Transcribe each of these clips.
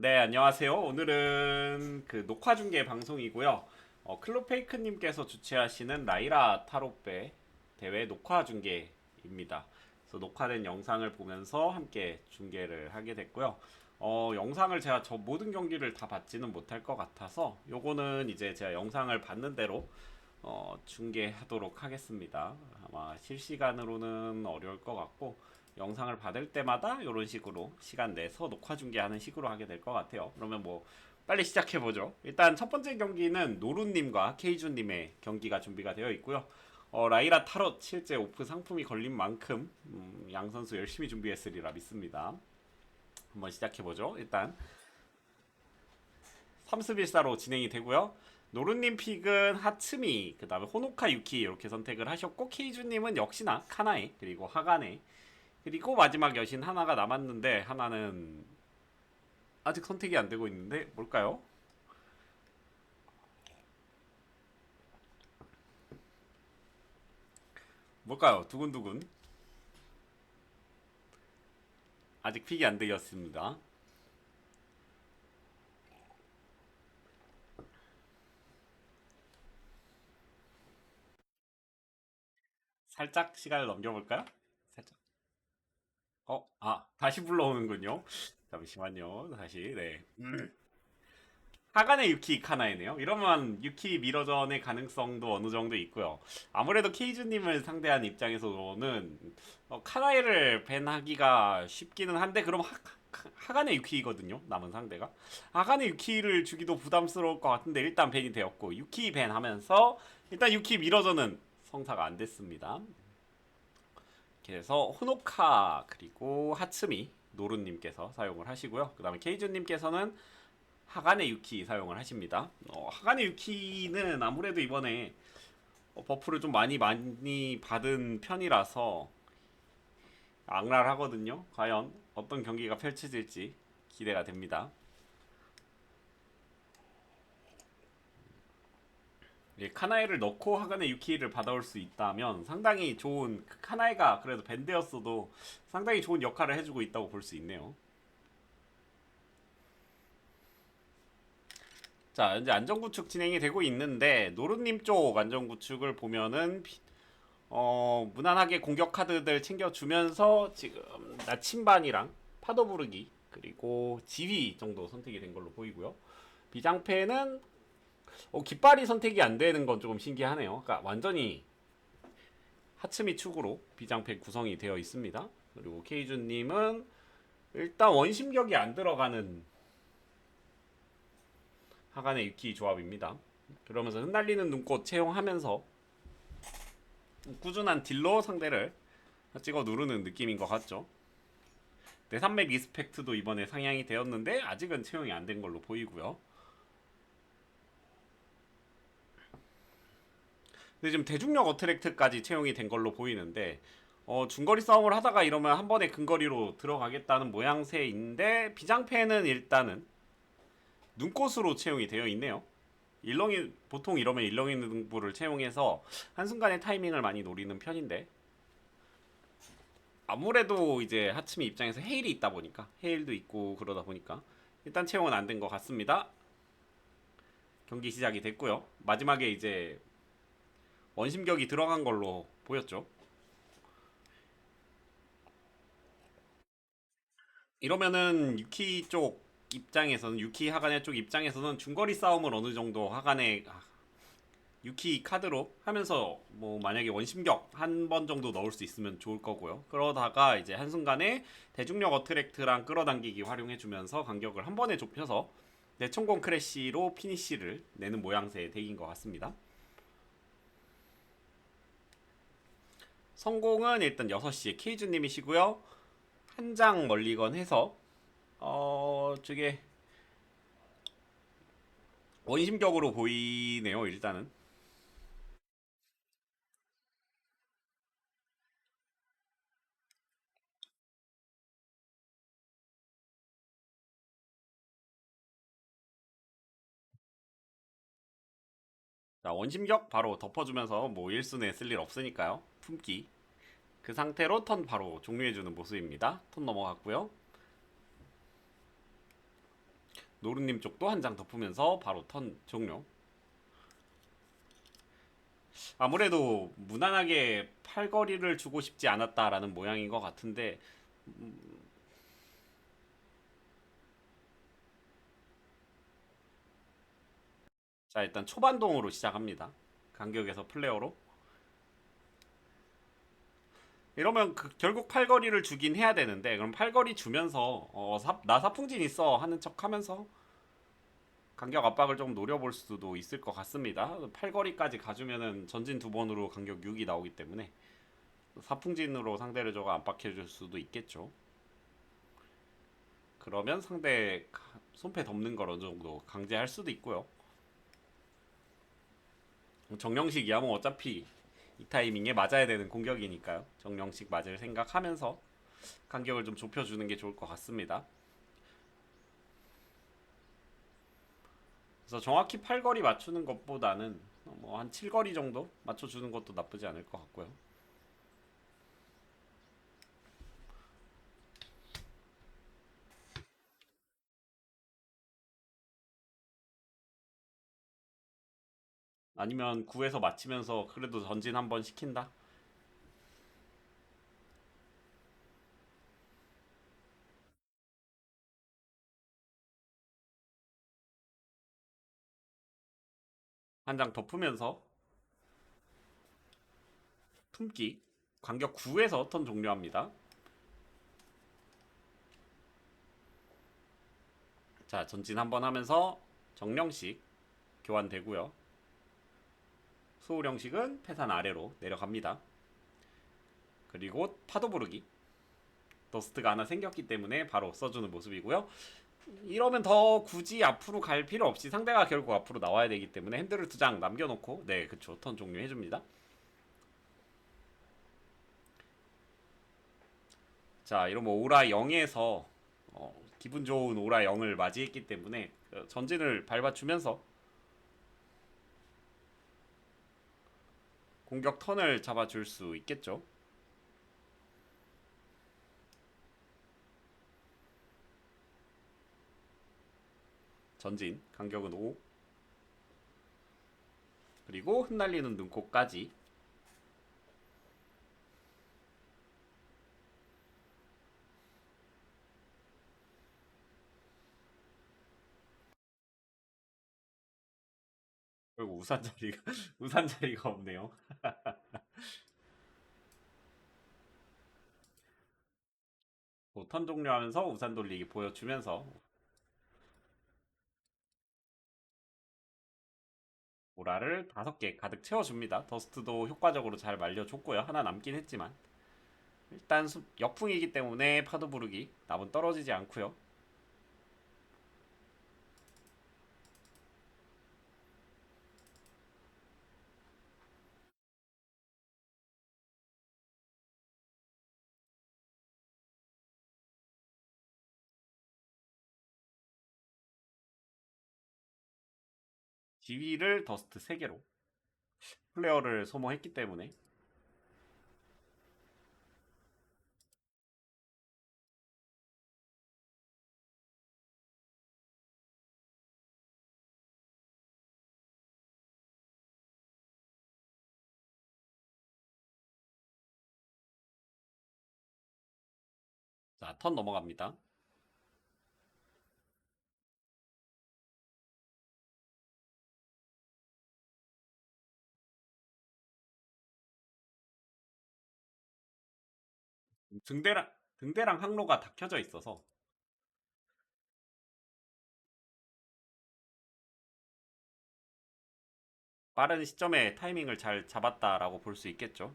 네, 안녕하세요. 오늘은 그 녹화 중계 방송이고요. 어, 클로페이크님께서 주최하시는 나이라 타로배 대회 녹화 중계입니다. 그래서 녹화된 영상을 보면서 함께 중계를 하게 됐고요. 어, 영상을 제가 저 모든 경기를 다 받지는 못할 것 같아서 요거는 이제 제가 영상을 받는 대로 어, 중계하도록 하겠습니다. 아마 실시간으로는 어려울 것 같고 영상을 받을 때마다 이런 식으로 시간 내서 녹화 중계하는 식으로 하게 될 것 같아요. 그러면 뭐 빨리 시작해 보죠. 일단 첫 번째 경기는 노루님과 케이준님의 경기가 준비가 되어 있고요. 어, 라이라 타롯 실제 오프 상품이 걸린 만큼 음, 양 선수 열심히 준비했으리라 믿습니다. 한번 시작해 보죠. 일단 3습1사로 진행이 되고요. 노루님 픽은 하츠미, 그 다음에 호노카 유키 이렇게 선택을 하셨고 케이주님은 역시나 카나에 그리고 하가네 그리고 마지막 여신 하나가 남았는데 하나는 아직 선택이 안 되고 있는데 뭘까요? 뭘까요? 두근두근 아직 픽이 안 되었습니다. 살짝 시간을 넘겨볼까요? 어, 아, 다시 불러오는군요. 잠시만요. 다시, 네. 음. 하간의 유키 카나이네요. 이러면 유키 미러전의 가능성도 어느 정도 있고요. 아무래도 케이즈님을 상대한 입장에서는 어, 카나이를 밴하기가 쉽기는 한데 그럼 하, 하- 하간의 유키거든요. 남은 상대가. 하간의 유키를 주기도 부담스러울 것 같은데 일단 밴이 되었고 유키 밴하면서 일단 유키 미러전은 성사가 안 됐습니다. 그래서 호노카 그리고 하츠미 노루님께서 사용을 하시고요. 그 다음에 케이준님께서는 하간의 유키 사용을 하십니다. 어, 하간의 유키는 아무래도 이번에 어, 버프를 좀 많이 많이 받은 편이라서 악랄하거든요. 과연 어떤 경기가 펼쳐질지 기대가 됩니다. 카나에를 넣고 하간의 유키를 받아올 수 있다면 상당히 좋은 그 카나에가 그래도 밴드였어도 상당히 좋은 역할을 해주고 있다고 볼 수 있네요. 자, 이제 안전구축 진행이 되고 있는데 노루님 쪽 안전구축을 보면은 비- 어, 무난하게 공격 카드들 챙겨주면서 지금 나침반이랑 파도 부르기 그리고 지휘 정도 선택이 된 걸로 보이고요. 비장패는 어, 깃발이 선택이 안 되는 건 조금 신기하네요. 그러니까 완전히 하츠미 축으로 비장패 구성이 되어 있습니다. 그리고 케이준님은 일단 원심격이 안 들어가는 하간의 유키 조합입니다. 그러면서 흩날리는 눈꽃 채용하면서 꾸준한 딜로 상대를 찍어 누르는 느낌인 것 같죠. 내산맥 리스펙트도 이번에 상향이 되었는데 아직은 채용이 안 된 걸로 보이고요. 근데 지금 대중력 어트랙트까지 채용이 된 걸로 보이는데 어, 중거리 싸움을 하다가 이러면 한 번에 근거리로 들어가겠다는 모양새인데 비장패는 일단은 눈꽃으로 채용이 되어 있네요. 일렁이 보통 이러면 일렁이 등부를 채용해서 한순간의 타이밍을 많이 노리는 편인데 아무래도 이제 하츠미 입장에서 헤일이 있다 보니까 헤일도 있고 그러다 보니까 일단 채용은 안 된 것 같습니다. 경기 시작이 됐고요. 마지막에 이제 원심격이 들어간 걸로 보였죠. 이러면은 유키 쪽 입장에서는 유키 하간의 쪽 입장에서는 중거리 싸움을 어느 정도 하간의 아, 유키 카드로 하면서 뭐 만약에 원심격 한 번 정도 넣을 수 있으면 좋을 거고요. 그러다가 이제 한순간에 대중력 어트랙트랑 끌어당기기 활용해주면서 간격을 한 번에 좁혀서 내천공 크래쉬로 피니쉬를 내는 모양새의 덱인 것 같습니다. 성공은 일단 6시에 케이즈님이시고요. 한 장 멀리건 해서 어 저게 원심격으로 보이네요 일단은 자 원심격 바로 덮어주면서 뭐 1순에 쓸 일 없으니까요. 품기. 그 상태로 턴 바로 종료해주는 모습입니다. 턴 넘어갔고요. 노루님 쪽도 한 장 덮으면서 바로 턴 종료. 아무래도 무난하게 팔거리를 주고 싶지 않았다라는 모양인 것 같은데 자 일단 초반동으로 시작합니다. 간격에서 플레어로 이러면 그 결국 팔거리를 주긴 해야 되는데 그럼 팔거리 주면서 어, 사- 나 사풍진 있어 하는 척하면서 간격 압박을 좀 노려볼 수도 있을 것 같습니다. 팔거리까지 가주면은 전진 두 번으로 간격 6이 나오기 때문에 사풍진으로 상대를 조금 압박해 줄 수도 있겠죠. 그러면 상대 가- 손패 덮는 걸 어느 정도 강제할 수도 있고요. 정령식이야 뭐 어차피 이 타이밍에 맞아야 되는 공격이니까요. 정령식 맞을 생각하면서 간격을 좀 좁혀주는 게 좋을 것 같습니다. 그래서 정확히 팔거리 맞추는 것보다는 뭐 한 7거리 정도 맞춰주는 것도 나쁘지 않을 것 같고요. 아니면 9에서 맞히면서 그래도 전진 한번 시킨다? 한 장 덮으면서 품기 간격 9에서 턴 종료합니다. 자 전진 한번 하면서 정령식 교환되고요. 소울 형식은 패산 아래로 내려갑니다. 그리고 파도 부르기 더스트가 하나 생겼기 때문에 바로 써주는 모습이고요. 이러면 더 굳이 앞으로 갈 필요 없이 상대가 결국 앞으로 나와야 되기 때문에 핸들을 두 장 남겨놓고 네 그쵸 턴 종료해줍니다. 자 이러면 오라 0에서 어, 기분 좋은 오라 0을 맞이했기 때문에 어, 전진을 밟아주면서 공격 턴을 잡아줄 수 있겠죠. 전진 간격은 5 그리고 흩날리는 눈꽃까지 결국 우산 자리가 우산 자리가 없네요. 뭐턴 종료하면서 우산 돌리기 보여주면서 오라를 다섯 개 가득 채워줍니다. 더스트도 효과적으로 잘 말려줬고요. 하나 남긴 했지만 일단 수- 역풍이기 때문에 파도 부르기 남은 떨어지지 않고요. 지위를 더스트 3개로 플레어를 소모했기 때문에 자, 턴 넘어갑니다. 등대랑 등대랑 항로가 다 켜져 있어서 빠른 시점에 타이밍을 잘 잡았다라고 볼 수 있겠죠.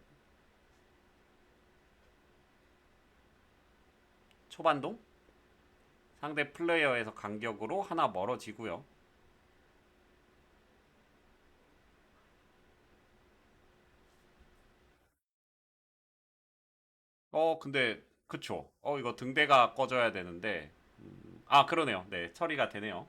초반동 상대 플레이어에서 간격으로 하나 멀어지고요. 어, 근데 그쵸. 어, 이거 등대가 꺼져야 되는데 음, 아, 그러네요. 네, 처리가 되네요.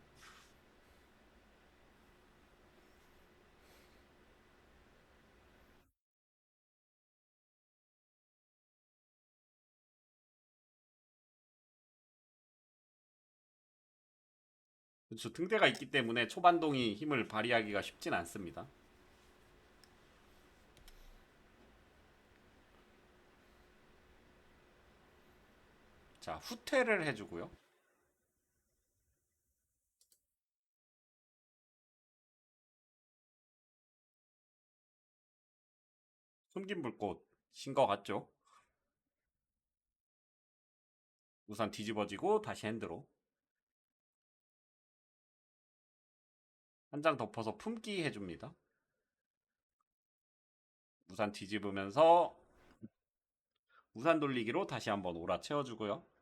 그렇죠. 등대가 있기 때문에 초반동이 힘을 발휘하기가 쉽진 않습니다. 자, 후퇴를 해주고요. 숨긴 불꽃인 것 같죠? 우선 뒤집어지고 다시 핸드로 한 장 덮어서 품기 해줍니다. 우산 뒤집으면서 우산 돌리기로 다시 한번 오라 채워주고요.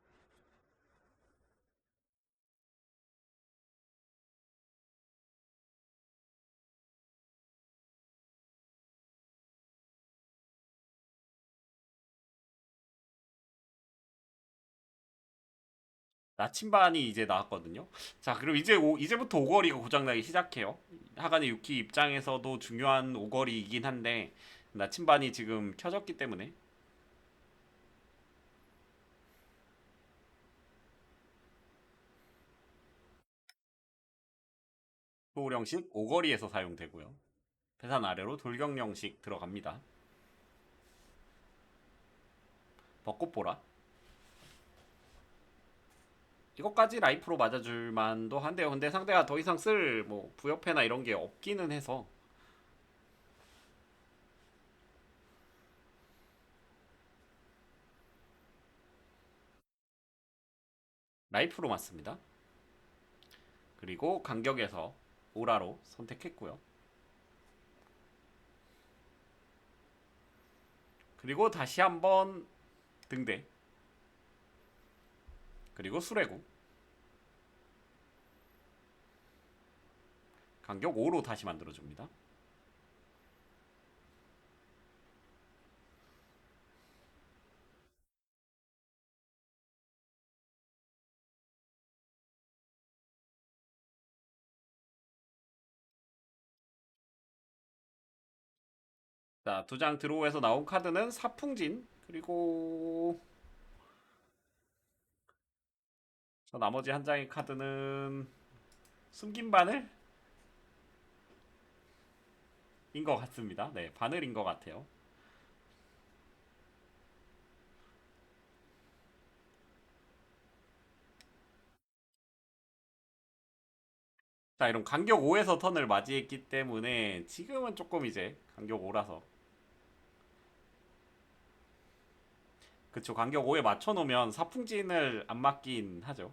나침반이 이제 나왔거든요. 자, 그리고 이제 오, 이제부터 오거리가 고장나기 시작해요. 하간의 유키 입장에서도 중요한 오거리이긴 한데 나침반이 지금 켜졌기 때문에 소울형식 오거리에서 사용되고요. 배산 아래로 돌격령식 들어갑니다. 벚꽃보라 이것까지 라이프로 맞아줄 만도 한데요. 근데 상대가 더 이상 쓸 뭐 부여패나 이런 게 없기는 해서 라이프로 맞습니다. 그리고 간격에서 오라로 선택했고요. 그리고 다시 한번 등대 그리고 수레구 간격 5로 다시 만들어줍니다. 자, 두 장 드로우에서 나온 카드는 사풍진 그리고 저 나머지 한 장의 카드는 숨긴 바늘 인 것 같습니다. 네, 바늘인 것 같아요. 자, 이런 간격 5에서 턴을 맞이했기 때문에 지금은 조금 이제 간격 5라서 그쵸 간격 5에 맞춰놓으면 사풍진을 안 맞긴 하죠.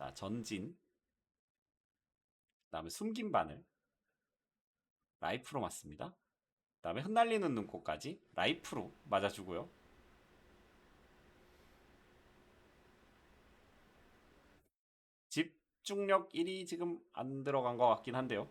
자, 전진 그 다음에 숨긴 바늘 라이프로 맞습니다. 그 다음에 흩날리는 눈꽃까지 라이프로 맞아주고요. 집중력 1이 지금 안 들어간 것 같긴 한데요.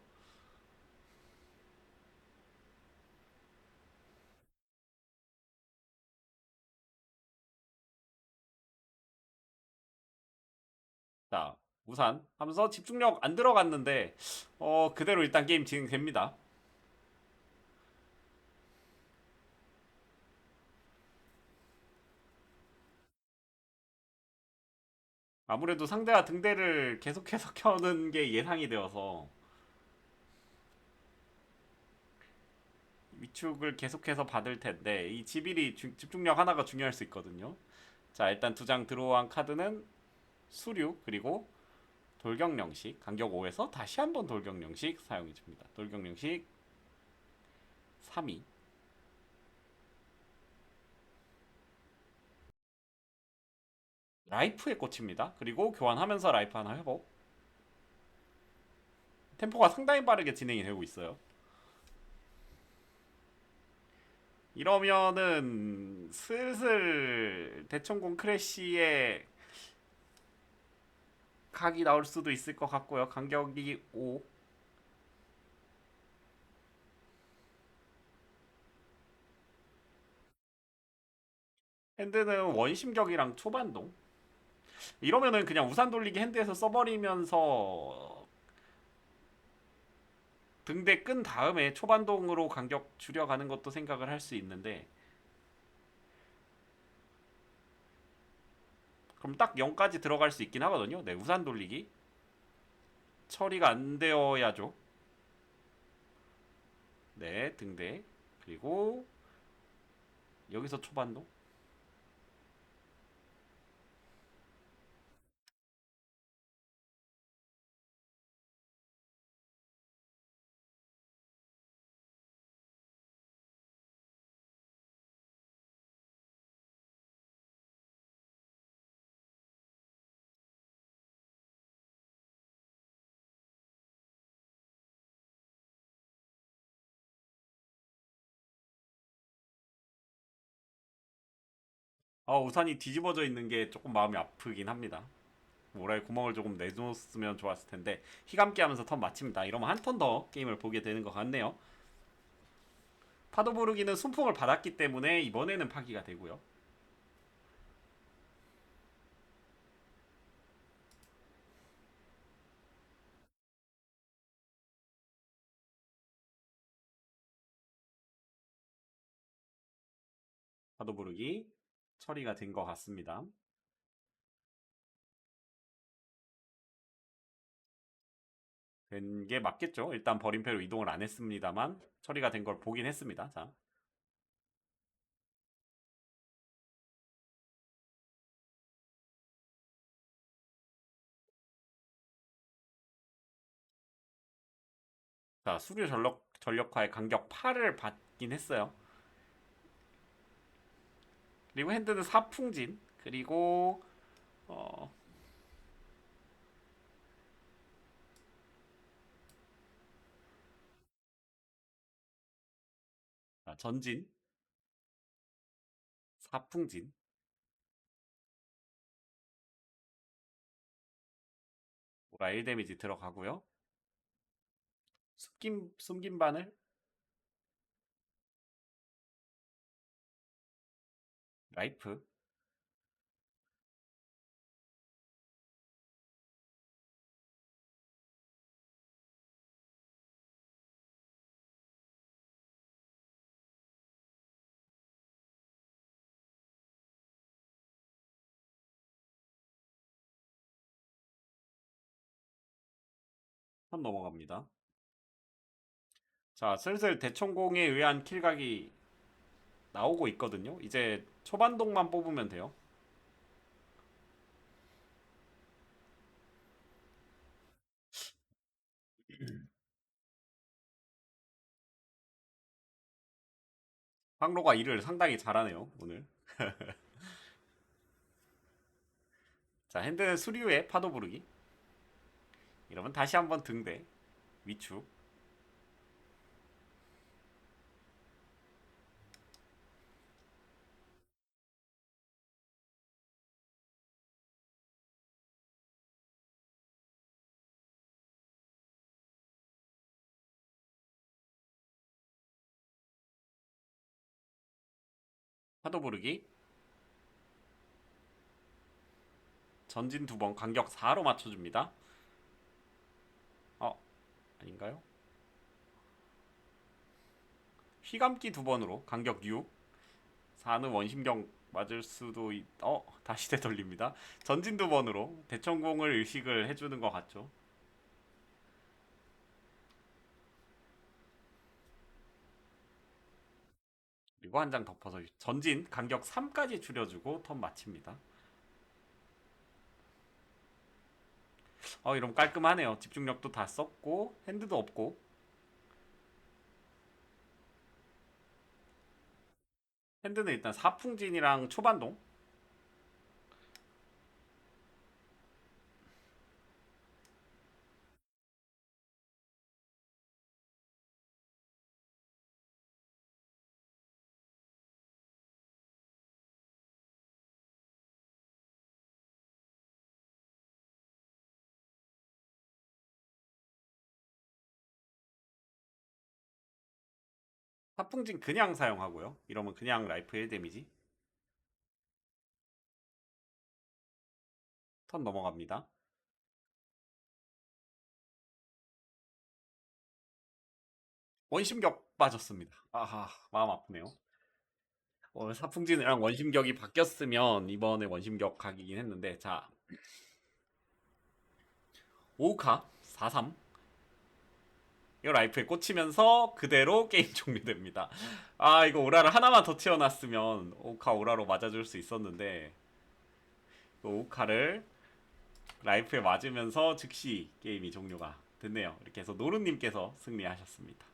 자, 우산 하면서 집중력 안 들어갔는데 어 그대로 일단 게임 진행됩니다. 아무래도 상대가 등대를 계속해서 켜는 게 예상이 되어서 위축을 계속해서 받을 텐데 이 지빌이 주- 집중력 하나가 중요할 수 있거든요. 자 일단 두 장 들어온 카드는 수류 그리고 돌격령식 간격 5에서 다시 한번 돌격령식 사용해 줍니다. 돌격령식 3위 라이프에 꽂힙니다. 그리고 교환하면서 라이프 하나 회복 템포가 상당히 빠르게 진행이 되고 있어요. 이러면은 슬슬 대천공 크래쉬에 각이 나올 수도 있을 것 같고요. 간격이 5. 핸드는 원심격이랑 초반동. 이러면은 그냥 우산 돌리기 핸드에서 써버리면서 등대 끈 다음에 초반동으로 간격 줄여가는 것도 생각을 할 수 있는데 그럼 딱 0까지 들어갈 수 있긴 하거든요. 네, 우산 돌리기. 처리가 안 되어야죠. 네, 등대. 그리고 여기서 초반도. 아, 우산이 뒤집어져 있는 게 조금 마음이 아프긴 합니다. 모라에 구멍을 조금 내줬으면 좋았을 텐데 희감기 하면서 턴 마칩니다. 이러면 한 턴 더 게임을 보게 되는 것 같네요. 파도 부르기는 순풍을 받았기 때문에 이번에는 파기가 되고요. 파도 부르기 처리가 된 것 같습니다. 된 게 맞겠죠. 일단 버림패로 이동을 안 했습니다만 처리가 된 걸 보긴 했습니다. 자, 자 수류 전력 전력화의 간격 8을 받긴 했어요. 그리고 핸드는 사풍진. 그리고 어, 자, 전진. 사풍진. 오라 1 데미지 들어가고요. 숨긴 숨긴 바늘 라이프 선 넘어갑니다. 자, 슬슬 대천공에 의한 킬각이 나오고 있거든요. 이제 초반동만 뽑으면 돼요. 황로가 일을 상당히 잘하네요, 오늘. 자, 핸드는 수류의 파도 부르기. 이러면 다시 한번 등대. 위축. 파도 부르기. 전진 두 번 간격 4로 맞춰줍니다. 어, 아닌가요? 휘감기 두 번으로 간격 6. 4는 원심경 맞을 수도 있... 어, 다시 되돌립니다. 전진 두 번으로 대천공을 의식을 해주는 것 같죠. 그리고 한 장 덮어서 전진 간격 3까지 줄여주고 턴 마칩니다. 어 이러면 깔끔하네요. 집중력도 다 썼고 핸드도 없고 핸드는 일단 사풍진이랑 초반동 사풍진 그냥 사용하고요. 이러면 그냥 라이프 1 데미지 턴 넘어갑니다. 원심격 빠졌습니다. 아하 마음 아프네요. 어, 사풍진이랑 원심격이 바뀌었으면 이번에 원심격 각이긴 했는데 자 5카 4-3 이거 라이프에 꽂히면서 그대로 게임 종료됩니다. 아 이거 오라를 하나만 더 튀어놨으면 5카 오라로 맞아줄 수 있었는데 이거 5카를 라이프에 맞으면서 즉시 게임이 종료가 됐네요. 이렇게 해서 노루님께서 승리하셨습니다.